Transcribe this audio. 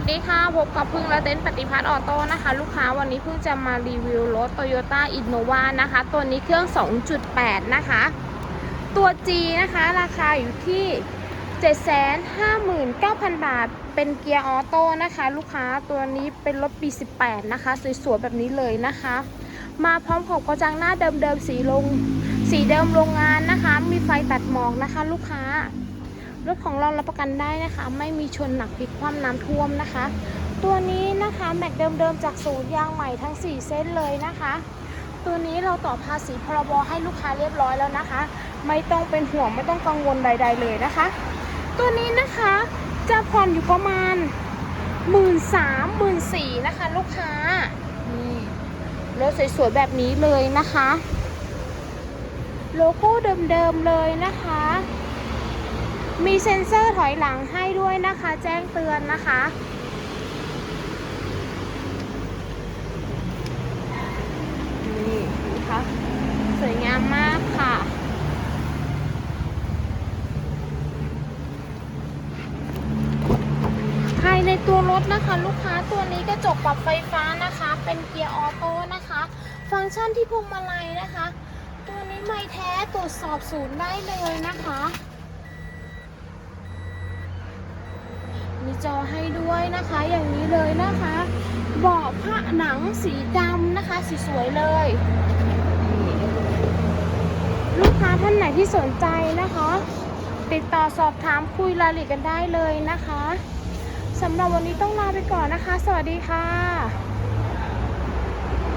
วัสดีค่ะ พบกับพึ่งและเต้นปฏิพัฒน์ออโต้นะคะ ลูกค้าวันนี้เพิ่งจะมารีวิวรถ Toyota Innova นะคะ ตัวนี้เครื่อง 2.8 นะคะ ตัว G นะคะ ราคาอยู่ที่ 759,000 บาท เป็นเกียร์ออโต้นะคะ ลูกค้าตัวนี้เป็นรถปี 18 นะคะ สวยๆ แบบนี้เลยนะคะ มาพร้อมกับกระจังหน้าเดิมๆ สีลง สีเดิมโรงงานนะคะ มีไฟตัดหมอกนะคะ ลูกค้า รถของเรารับประกันได้นะคะ ไม่มีชนหนักพลิกคว่ำน้ำท่วมนะคะ ตัวนี้นะคะแม็กเดิมๆจากศูนย์ยางใหม่ทั้ง 4 เส้นเลยนะคะ ตัวนี้เราต่อภาษีพรบให้ลูกค้าเรียบร้อยแล้วนะคะ ไม่ต้องเป็นห่วงไม่ต้องกังวลใด ๆ เลยนะคะ ตัวนี้นะคะจะผ่อนอยู่ประมาณหมื่นสามหมื่นสี่นะคะ ลูกค้านี่รถสวยๆแบบนี้เลยนะคะ โลโก้เดิมๆเลยนะคะ มีเซ็นเซอร์ถอยหลังให้ด้วยนะคะ แจ้งเตือนนะคะ นี่นะคะสวยงามมากค่ะ ภายในตัวรถนะคะ ลูกค้าตัวนี้กระจกปรับไฟฟ้านะคะ เป็นเกียร์ออโต้นะคะ ฟังก์ชันที่พวงมาลัยนะคะ ตัวนี้ไม่แท้ตรวจสอบศูนย์ได้เลยนะคะ จอให้ด้วยนะคะ อย่างนี้เลยนะคะเบาะผ้าหนังสีดำนะคะสีสวยเลย ลูกค้าท่านไหนที่สนใจนะคะ ติดต่อสอบถามคุยรายละเอียดกันได้เลยนะคะสำหรับวันนี้ต้องลาไปก่อนนะคะ สวัสดีค่ะ